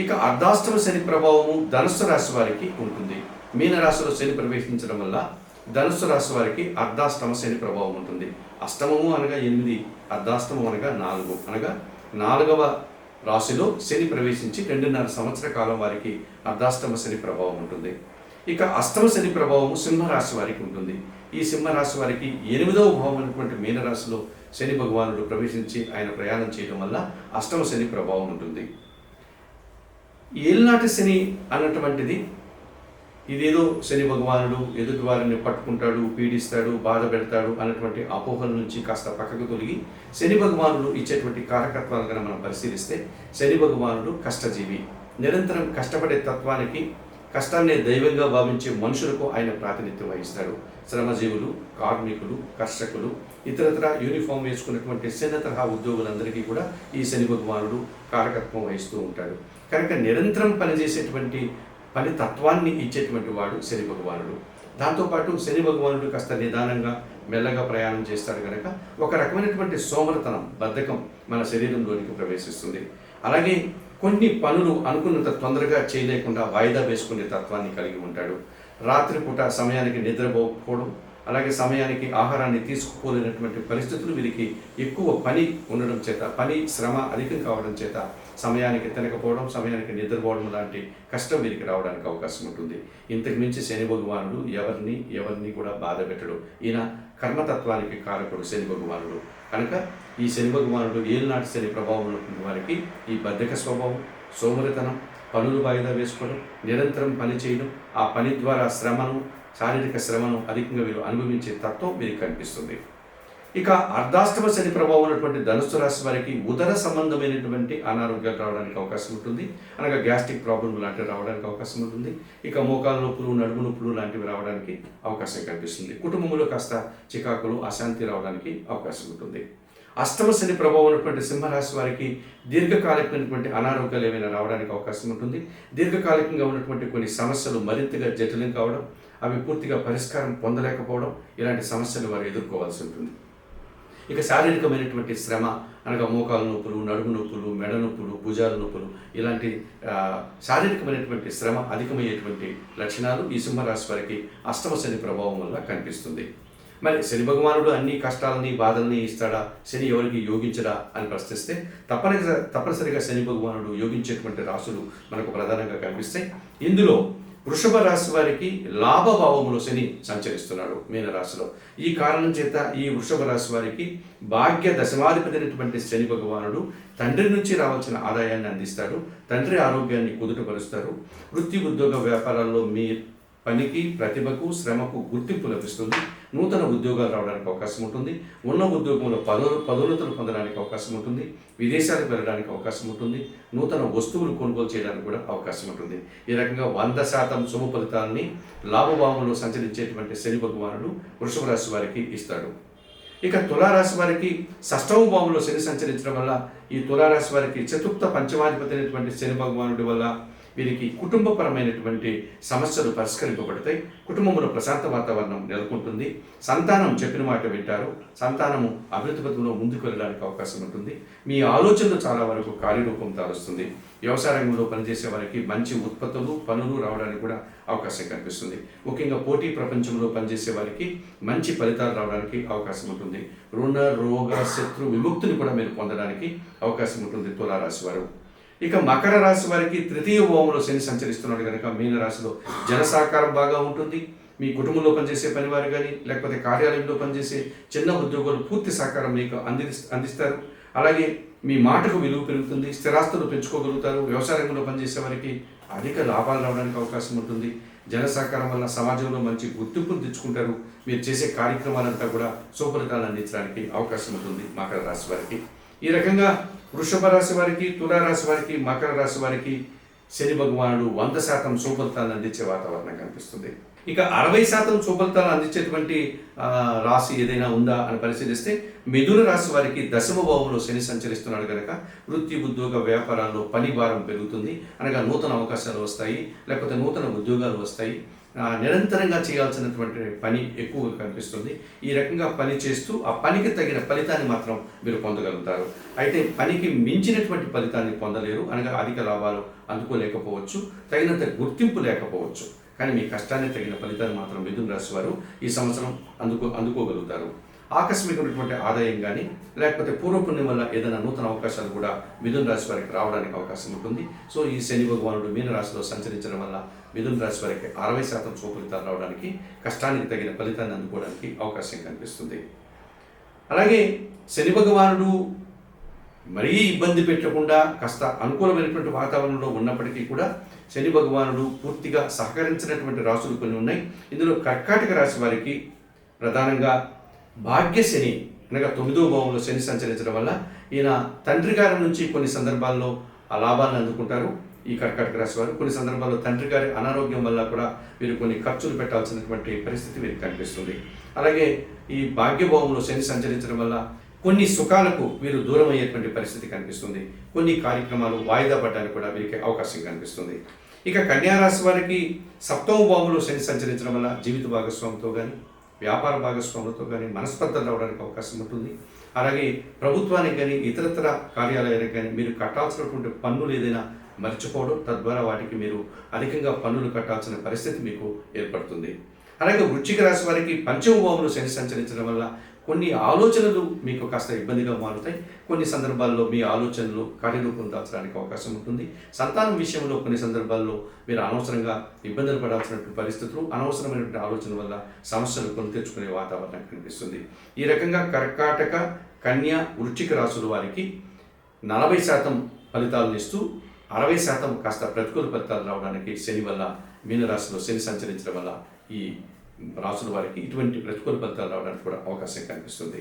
ఇక అర్ధాష్టమ శని ప్రభావము ధనుస్సు రాశి వారికి ఉంటుంది. మీనరాశిలో శని ప్రవేశించడం వల్ల ధనుస్సు రాశి వారికి అర్ధాష్టమ శని ప్రభావం ఉంటుంది. అష్టమము అనగా ఎనిమిది అర్ధాష్టమం అనగా నాలుగు. అనగా నాలుగవ రాశిలో శని ప్రవేశించి రెండున్నర సంవత్సర కాలం వారికి అర్ధాష్టమ శని ప్రభావం ఉంటుంది. ఇక అష్టమ శని ప్రభావం సింహరాశి వారికి ఉంటుంది. ఈ సింహరాశి వారికి ఎనిమిదవ భావం అనేటువంటి మీనరాశిలో శని భగవానుడు ప్రవేశించి ఆయన ప్రయాణం చేయడం వల్ల అష్టమ శని ప్రభావం ఉంటుంది. ఏలినాటి శని అన్నటువంటిది ఇదేదో శని భగవానుడు ఎదుటి వారిని పట్టుకుంటాడు పీడిస్తాడు బాధ పెడతాడు అన్నటువంటి అపోహల నుంచి కాస్త పక్కకు తొలగి శని భగవానుడు ఇచ్చేటువంటి కారకత్వాలు కనుక మనం పరిశీలిస్తే శని భగవానుడు కష్టజీవి. నిరంతరం కష్టపడే తత్వానికి కష్టాన్ని దైవంగా భావించే మనుషులకు ఆయన ప్రాతినిధ్యం వహిస్తాడు. శ్రమజీవులు కార్మికులు కర్షకులు ఇతరత్ర యూనిఫామ్ వేసుకున్నటువంటి చిన్న తరహా ఉద్యోగులందరికీ కూడా ఈ శని భగవానుడు కారకత్వం వహిస్తూ ఉంటాడు. కనుక నిరంతరం పనిచేసేటువంటి పని తత్వాన్ని ఇచ్చేటువంటి వాడు శని భగవానుడు. దాంతోపాటు శని భగవానుడు కాస్త నిదానంగా మెల్లగా ప్రయాణం చేస్తాడు కనుక ఒక రకమైనటువంటి సోమరతనం బద్ధకం మన శరీరంలోనికి ప్రవేశిస్తుంది. అలాగే కొన్ని పనులు అనుకున్నంత తొందరగా చేయలేకుండా వాయిదా వేసుకునే తత్వాన్ని కలిగి ఉంటాడు. రాత్రిపూట సమయానికి నిద్రపోకపోవడం అలాగే సమయానికి ఆహారాన్ని తీసుకుపోలేనటువంటి పరిస్థితులు వీరికి ఎక్కువ పని ఉండడం చేత పని శ్రమ అధికం కావడం చేత సమయానికి తినకపోవడం సమయానికి నిద్రపోవడం లాంటి కష్టం వీరికి రావడానికి అవకాశం ఉంటుంది. ఇంతకు మించి శని భగవానుడు ఎవరిని ఎవరిని కూడా బాధ పెట్టడు. ఈయన కర్మతత్వానికి కారకుడు శని భగవానుడు. కనుక ఈ శని భగవానుడు ఏలినాటి శని ప్రభావం ఉన్నటువంటి వారికి ఈ బద్ధక స్వభావం సోమరితనం పనులు వాయిదా వేసుకోవడం నిరంతరం పని చేయడం ఆ పని ద్వారా శ్రమను శారీరక శ్రమను అధికంగా వీరు అనుభవించే తత్వం వీరికి కనిపిస్తుంది. ఇక అర్ధాష్టమ శని ప్రభావం ఉన్నటువంటి ధనుసు రాశి వారికి ఉదర సంబంధమైనటువంటి అనారోగ్యాలు రావడానికి అవకాశం ఉంటుంది. అనగా గ్యాస్ట్రిక్ ప్రాబ్లం లాంటివి రావడానికి అవకాశం ఉంటుంది. ఇక మోకాల నొప్పులు నడుము నొప్పులు లాంటివి రావడానికి అవకాశం కనిపిస్తుంది. కుటుంబంలో కాస్త చికాకులు అశాంతి రావడానికి అవకాశం ఉంటుంది. అష్టమ శని ప్రభావం ఉన్నటువంటి సింహరాశి వారికి దీర్ఘకాలికమైనటువంటి అనారోగ్యాలు ఏమైనా రావడానికి అవకాశం ఉంటుంది. దీర్ఘకాలికంగా ఉన్నటువంటి కొన్ని సమస్యలు మరింతగా జటిలం కావడం అవి పూర్తిగా పరిష్కారం పొందలేకపోవడం ఇలాంటి సమస్యలు వారు ఎదుర్కోవాల్సి ఉంటుంది. ఇక శారీరకమైనటువంటి శ్రమ అనగా మోకాలు నొప్పులు నడుము నొప్పులు మెడ నొప్పులు భుజాల నొప్పులు ఇలాంటి శారీరకమైనటువంటి శ్రమ అధికమయ్యేటువంటి లక్షణాలు ఈ సింహరాశి వారికి అష్టమ శని ప్రభావం వల్ల కనిపిస్తుంది. మరి శని భగవానుడు అన్ని కష్టాలని బాధల్ని ఇస్తాడా? శని ఎవరికి యోగించడా అని ప్రశ్నిస్తే తప్పనిసరి తప్పనిసరిగా శని భగవానుడు యోగించేటువంటి రాసులు మనకు ప్రధానంగా కనిపిస్తాయి. ఇందులో వృషభ రాశి వారికి లాభభావములో శని సంచరిస్తున్నాడు మీనరాశిలో. ఈ కారణం చేత ఈ వృషభ రాశి వారికి భాగ్య దశమాధిపతి అయినటువంటి శని భగవానుడు తండ్రి నుంచి రావాల్సిన ఆదాయాన్ని అందిస్తాడు. తండ్రి ఆరోగ్యాన్ని కుదుటపరుస్తారు. వృత్తి ఉద్యోగ వ్యాపారాల్లో మీ పనికి ప్రతిభకు శ్రమకు గుర్తింపు లభిస్తుంది. నూతన ఉద్యోగాలు రావడానికి అవకాశం ఉంటుంది. ఉన్న ఉద్యోగంలో పదో పదోన్నతులు పొందడానికి అవకాశం ఉంటుంది. విదేశాలకు వెళ్ళడానికి అవకాశం ఉంటుంది. నూతన వస్తువులు కొనుగోలు చేయడానికి కూడా అవకాశం ఉంటుంది. ఈ రకంగా వంద శాతం శుభ ఫలితాలని లాభభావంలో సంచరించేటువంటి శని భగవానుడు వృషభ రాశి వారికి ఇస్తాడు. ఇక తులారాశి వారికి షష్టమ భావంలో శని సంచరించడం వల్ల ఈ తులారాశి వారికి చతుర్థ పంచమాధిపతి అయినటువంటి శని భగవానుడి వల్ల వీరికి కుటుంబపరమైనటువంటి సమస్యలు పరిష్కరింపబడతాయి. కుటుంబంలో ప్రశాంత వాతావరణం నెలకొంటుంది. సంతానం చెప్పిన మాట వింటారు. సంతానము అభివృద్ధి పథంలో ముందుకు వెళ్ళడానికి అవకాశం ఉంటుంది. మీ ఆలోచనలు చాలా వరకు కార్యరూపం తారుస్తుంది వ్యవసాయ రంగంలో పనిచేసే వారికి మంచి ఉత్పత్తులు పనులు రావడానికి కూడా అవకాశం కనిపిస్తుంది. ముఖ్యంగా పోటీ ప్రపంచంలో పనిచేసే వారికి మంచి ఫలితాలు రావడానికి అవకాశం ఉంటుంది. రుణ రోగ శత్రు విముక్తిని కూడా మీరు పొందడానికి అవకాశం ఉంటుంది తులారాశి వారు. ఇక మకర రాశి వారికి తృతీయ భావంలో శని సంచరిస్తున్నాడు కనుక మీన రాశిలో జన సహకారం బాగా ఉంటుంది. మీ కుటుంబంలో పనిచేసే పనివారు కానీ లేకపోతే కార్యాలయంలో పనిచేసే చిన్న ఉద్యోగులు పూర్తి సహకారం మీకు అంది అందిస్తారు. అలాగే మీ మాటకు విలువ పెరుగుతుంది స్థిరాస్తులు పెంచుకోగలుగుతారు. వ్యవసాయ రంగంలో పనిచేసే వారికి అధిక లాభాలు రావడానికి అవకాశం ఉంటుంది. జన సహకారం వల్ల సమాజంలో మంచి గుర్తింపును తెచ్చుకుంటారు. మీరు చేసే కార్యక్రమాలంతా కూడా సుఫలితాలు అందించడానికి అవకాశం ఉంటుంది మకర రాశి వారికి. ఈ రకంగా వృషభ రాశి వారికి తులారాశి వారికి మకర రాశి వారికి శని భగవానుడు వంద శాతం సుఫలితాలను అందించే వాతావరణం కనిపిస్తుంది. ఇక అరవై శాతం సుఫలితాలను అందించేటువంటి రాశి ఏదైనా ఉందా అని పరిశీలిస్తే మిథున రాశి వారికి దశమ భావంలో శని సంచరిస్తున్నాడు కనుక వృత్తి ఉద్యోగ వ్యాపారాల్లో పని భారం పెరుగుతుంది. అనగా నూతన అవకాశాలు వస్తాయి లేకపోతే నూతన ఉద్యోగాలు వస్తాయి. నిరంతరంగా చేయాల్సినటువంటి పని ఎక్కువగా కనిపిస్తుంది. ఈ రకంగా పని చేస్తూ ఆ పనికి తగిన ఫలితాన్ని మాత్రం మీరు పొందగలుగుతారు. అయితే పనికి మించినటువంటి ఫలితాన్ని పొందలేరు అనగా అధిక లాభాలు అందుకోలేకపోవచ్చు తగినంత గుర్తింపు లేకపోవచ్చు. కానీ మీ కష్టాన్ని తగిన ఫలితాన్ని మాత్రం మిథున రాశి వారు ఈ సంవత్సరం అందుకో అందుకోగలుగుతారు. ఆకస్మికమైనటువంటి ఆదాయం కానీ లేకపోతే పూర్వపుణ్యం వల్ల ఏదైనా నూతన అవకాశాలు కూడా మిథున రాశి వారికి రావడానికి అవకాశం ఉంటుంది. సో ఈ శని భగవానుడు మీన రాశిలో సంచరించడం వల్ల మిథున రాశి వారికి అరవై శాతం సోఫలితాలు రావడానికి కష్టానికి తగిన ఫలితాన్ని అందుకోవడానికి అవకాశం కనిపిస్తుంది. అలాగే శని భగవానుడు మరీ ఇబ్బంది పెట్టకుండా కాస్త అనుకూలమైనటువంటి వాతావరణంలో ఉన్నప్పటికీ కూడా శని భగవానుడు పూర్తిగా సహకరించినటువంటి రాశులు కొన్ని ఉన్నాయి. ఇందులో కర్కాటక రాశి వారికి ప్రధానంగా భాగ్యశని అనగా తొమ్మిదో భావంలో శని సంచరించడం వల్ల ఈయన తండ్రి గారి నుంచి కొన్ని సందర్భాల్లో ఆ లాభాలను అందుకుంటారు. ఈ కర్కాటక రాశి వారు కొన్ని సందర్భాల్లో తండ్రి గారి అనారోగ్యం వల్ల కూడా వీరు కొన్ని ఖర్చులు పెట్టాల్సినటువంటి పరిస్థితి వీరికి కనిపిస్తుంది. అలాగే ఈ భాగ్యభావంలో శని సంచరించడం వల్ల కొన్ని సుఖాలకు వీరు దూరం అయ్యేటువంటి పరిస్థితి కనిపిస్తుంది. కొన్ని కార్యక్రమాలు వాయిదా పడడానికి కూడా వీరికి అవకాశం కనిపిస్తుంది. ఇక కన్యారాశి వారికి సప్తమ భావంలో శని సంచరించడం వల్ల జీవిత భాగస్వామితో కానీ వ్యాపార భాగస్వాములతో కానీ మనస్పర్ధలు రావడానికి అవకాశం ఉంటుంది. అలాగే ప్రభుత్వానికి కానీ ఇతరతర కార్యాలయానికి కానీ మీరు కట్టాల్సినటువంటి పన్నులు ఏదైనా మర్చిపోవడం తద్వారా వాటికి మీరు అధికంగా పన్నులు కట్టాల్సిన పరిస్థితి మీకు ఏర్పడుతుంది. అలాగే వృచ్చిక రాశి వారికి పంచమ భావంలో శని సంచరించడం వల్ల కొన్ని ఆలోచనలు మీకు కాస్త ఇబ్బందిగా మారుతాయి. కొన్ని సందర్భాల్లో మీ ఆలోచనలు కార్యరూపం దాల్చడానికి అవకాశం ఉంటుంది. సంతానం విషయంలో కొన్ని సందర్భాల్లో మీరు అనవసరంగా ఇబ్బందులు పడాల్సినటువంటి పరిస్థితులు అనవసరమైనటువంటి ఆలోచన వల్ల సమస్యలు కొని తెచ్చుకునే వాతావరణం కనిపిస్తుంది. ఈ రకంగా కర్కాటక కన్య వృచ్చిక రాశుల వారికి నలభై శాతం ఫలితాలను ఇస్తూ అరవై శాతం కాస్త ప్రతికూల ఫలితాలు రావడానికి శని వల్ల మీనరాశిలో శని సంచరించడం వల్ల ఈ రాసిన వారికి ఇటువంటి ప్రతికూల ఫలితాలు రావడానికి కూడా అవకాశం కనిపిస్తుంది.